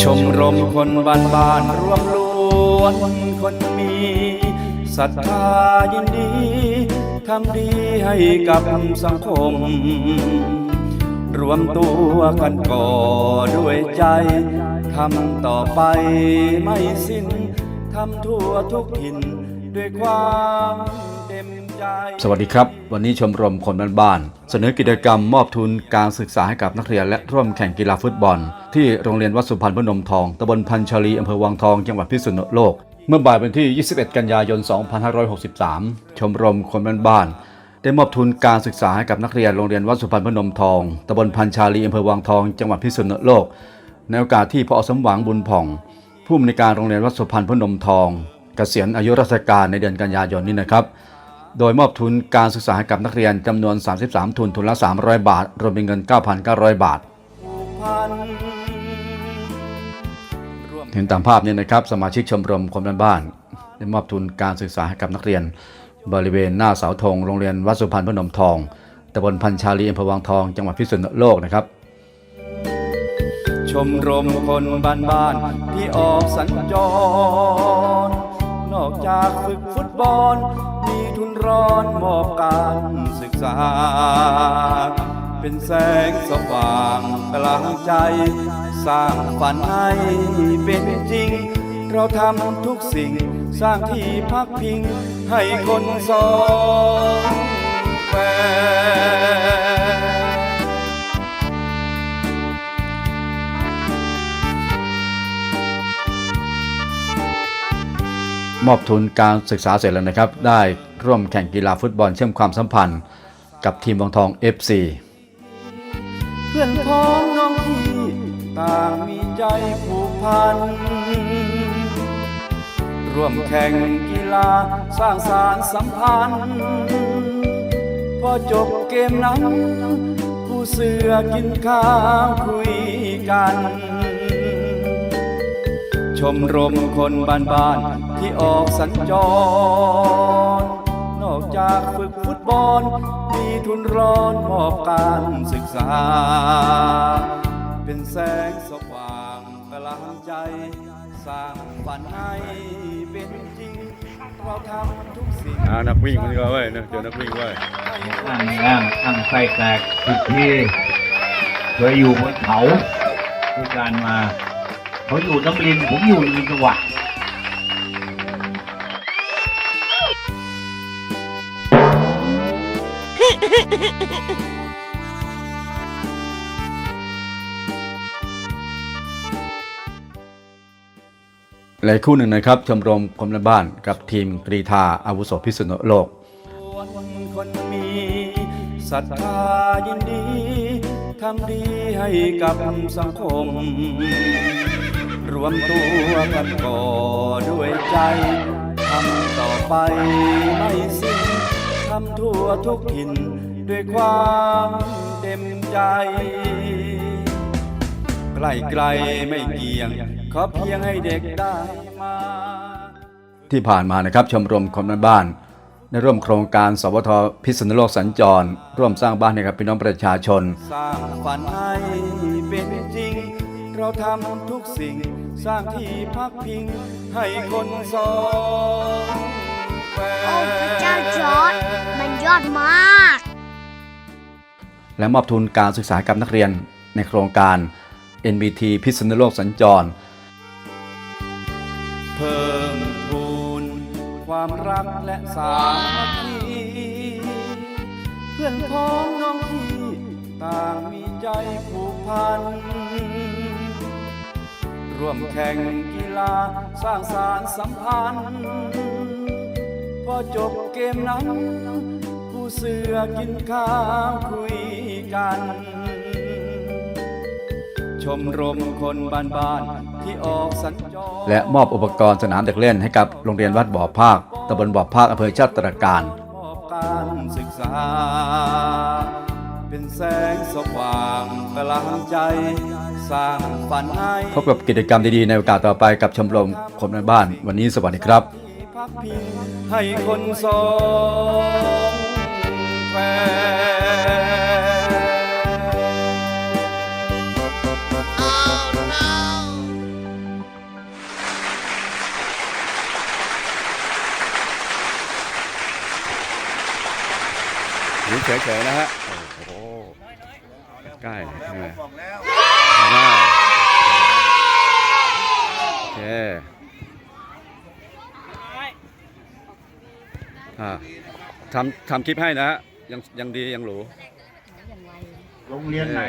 ชมรมคนบ้านบ้านรวมล้วนคนมีศรัทธายินดีทำดีให้กับสังคม รวมตัวกันก่อด้วยใจทำต่อไปไม่สิ้นทำทั่วทุกถิ่นด้วยความ สวัสดีครับ วันนี้ชมรมคนบ้านๆเสนอกิจกรรมมอบทุนการศึกษาให้กับนักเรียนและร่วมแข่งกีฬาฟุตบอล ที่โรงเรียนวัดสุพรรณพนมทองตำบลพันชลีอำเภอวังทองจังหวัดพิษณุโลก เมื่อบ่ายวันที่ 21 กันยายน 2563 ชมรมคนบ้านๆได้มอบทุนการศึกษาให้กับนักเรียนโรงเรียนวัดสุพรรณพนมทองตำบลพันชาลีอำเภอวังทองจังหวัดพิษณุโลก ในโอกาสที่พอสมหวังบุญผ่อง ผู้อำนวยการโรงเรียนวัดสุพรรณพนมทอง เกษียณอายุราชการในเดือนกันยายนนี้นะครับ โดยมอบทุนการศึกษาให้กับนักเรียนจำนวน 33 ทุนทุนละ 300 บาท รวมเป็นเงิน 9,900 บาทพันร่วมเห็นตามภาพนี้นะครับ สมาชิกชมรมคนบ้านได้มอบทุนการศึกษาให้กับนักเรียน บริเวณหน้าเสาธงโรงเรียนวัดสุพรรณพนมทองตำบลพันชาลีอำเภอวังทองจังหวัดพิษณุโลกนะครับชมรมคนบ้านบ้านที่ออกสัญจร นอกจากฝึกฟุตบอลมี ร้อนมอบการศึกษา เป็นแสงสว่างกลางใจ สร้างฝันให้เป็นจริง เราทำทุกสิ่งสร้างที่พักพิงให้คนสองแควมอบทุนการศึกษาเสร็จแล้วนะครับ ได้ ร่วมแข่งกีฬาฟุตบอลเชื่อมความสัมพันธ์ กับทีมวังทอง FC เพื่อนพ้องน้องพี่ต่างมีใจผูกพัน ร่วมแข่งกีฬาสร้างสารสัมพันธ์ พอจบเกมนั้นผู้เสือกินข้าวคุยกัน ชมรมคนบ้านๆที่ออกสัญจร นอกจากฝึกฟุตบอล มีทุนร้อนมอบการศึกษา เป็นแสงสว่างกลางใจ สร้างฝันให้เป็นจริง เราทำทุกสิ่งอ่านักวิ่งมันก็เว้ยนะเจอนักวิ่งเว้ยตั้งย่างตั้งไฟแตกทุกทีเคยอยู่บนเขาผู้การมา เขาอยู่น้ำลินผมอยู่อินทวัด และอีกคู่หนึ่งนะครับ ชมรมคนบ้านกับทีมกรีธาอาวุโสพิษณุโลกคนมีศรัทธายินดีทำดีให้กับสังคม รวมตัวกันก่อด้วยใจทำต่อไปไม่สิ้นำทั่วทุกถิ่นด้วยความเต็มใจ ใกล้ๆไม่เกี่ยง ขอเพียงให้เด็กได้มา ที่ผ่านมานะครับชมรมคนบ้านๆได้ร่วมโครงการสวทพิษณุโลกสัญจร ร่วมสร้างบ้านให้กับพี่น้องประชาชน สร้างฝันให้เป็นจริง เราทำทุกสิ่ง สร้างที่พักพิงให้คนสองแคว โอ้พระเจ้าจอร์ดมันยอดมาก และมอบทุนการศึกษาให้กับนักเรียนในโครงการ NBT พิษณุโลกสัญจร เพิ่มพูนความรักและสามัคคีเพื่อนพ้องน้องพี่ต่างมีใจผูกพัน ร่วมแข่งกีฬาสร้างสารสัมพันธ์ พอจบเกมนั้น ผู้เสือกินข้าวคุยกัน ชมรมคนบ้านๆที่ออกสัญจรและมอบอุปกรณ์สนามเด็กเล่นให้กับโรงเรียนวัดบ่อภาคตำบลบ่อภาคอำเภอชาติตรการมอบการศึกษา เป็นแสงสว่างกลางใจ สร้างฝันให้พบกับกิจกรรมดีๆ ในโอกาสต่อไปกับชมรมคนบ้านๆวันนี้สวัสดีครับที่พักพิง ให้คนสองแควเฉยๆนะฮะ โอ้โหใกล้ใช่ไหมโอเอ่าทำทำคลิปให้นะฮะยังยังดียังหรูโรงเรียนไหน